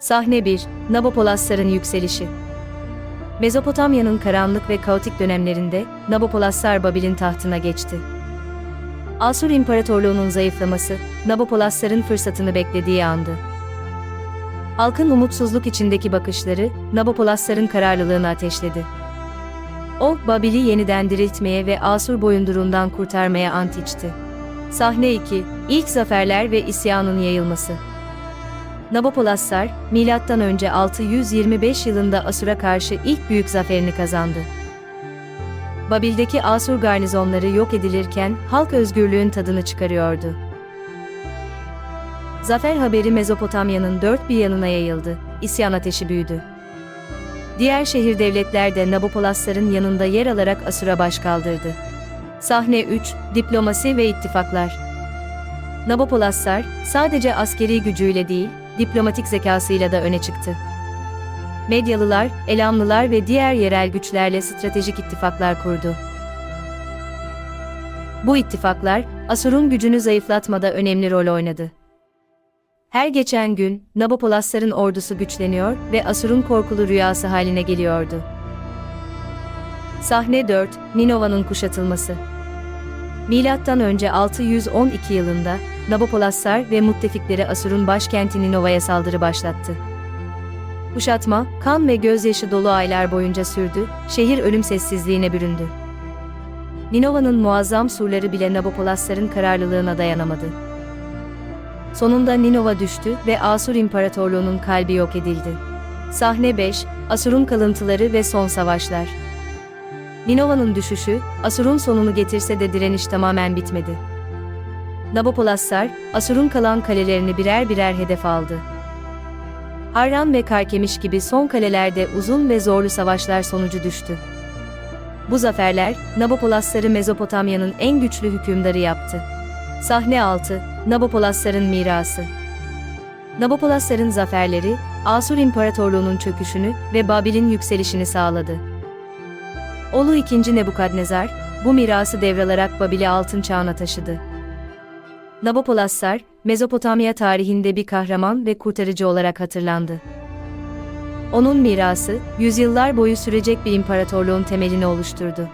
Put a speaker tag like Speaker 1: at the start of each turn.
Speaker 1: Sahne 1, Nabopolassar'ın yükselişi. Mezopotamya'nın karanlık ve kaotik dönemlerinde Nabopolassar Babil'in tahtına geçti. Asur İmparatorluğu'nun zayıflaması, Nabopolassar'ın fırsatını beklediği andı. Halkın umutsuzluk içindeki bakışları, Nabopolassar'ın kararlılığını ateşledi. O, Babil'i yeniden diriltmeye ve Asur boyunduruğundan kurtarmaya ant içti. Sahne 2, İlk zaferler ve isyanın yayılması. Nabopolassar, önce 625 yılında Asur'a karşı ilk büyük zaferini kazandı. Babil'deki Asur garnizonları yok edilirken halk özgürlüğün tadını çıkarıyordu. Zafer haberi Mezopotamya'nın dört bir yanına yayıldı. İsyan ateşi büyüdü. Diğer şehir devletler de Nabopolassar'ın yanında yer alarak Asur'a baş kaldırdı. Sahne 3, Diplomasi ve ittifaklar. Nabopolassar, sadece askeri gücüyle değil, diplomatik zekasıyla da öne çıktı. Medyalılar, Elamlılar ve diğer yerel güçlerle stratejik ittifaklar kurdu. Bu ittifaklar, Asur'un gücünü zayıflatmada önemli rol oynadı. Her geçen gün, Nabopolassar'ın ordusu güçleniyor ve Asur'un korkulu rüyası haline geliyordu. Sahne 4, Ninova'nın kuşatılması. Milattan önce 612 yılında Nabopolassar ve müttefikleri Asur'un başkenti Ninova'ya saldırı başlattı. Kuşatma, kan ve gözyaşı dolu aylar boyunca sürdü, şehir ölüm sessizliğine büründü. Ninova'nın muazzam surları bile Nabopolassar'ın kararlılığına dayanamadı. Sonunda Ninova düştü ve Asur İmparatorluğu'nun kalbi yok edildi. Sahne 5, Asur'un kalıntıları ve son savaşlar. Ninova'nın düşüşü, Asur'un sonunu getirse de direniş tamamen bitmedi. Nabopolassar, Asur'un kalan kalelerini birer birer hedef aldı. Harran ve Karkemiş gibi son kalelerde uzun ve zorlu savaşlar sonucu düştü. Bu zaferler, Nabopolassar'ı Mezopotamya'nın en güçlü hükümdarı yaptı. Sahne 6, Nabopolassar'ın mirası. Nabopolassar'ın zaferleri, Asur İmparatorluğu'nun çöküşünü ve Babil'in yükselişini sağladı. Oğlu 2. Nebukadnezar, bu mirası devralarak Babil'i altın çağına taşıdı. Nabopolassar, Mezopotamya tarihinde bir kahraman ve kurtarıcı olarak hatırlandı. Onun mirası, yüzyıllar boyu sürecek bir imparatorluğun temelini oluşturdu.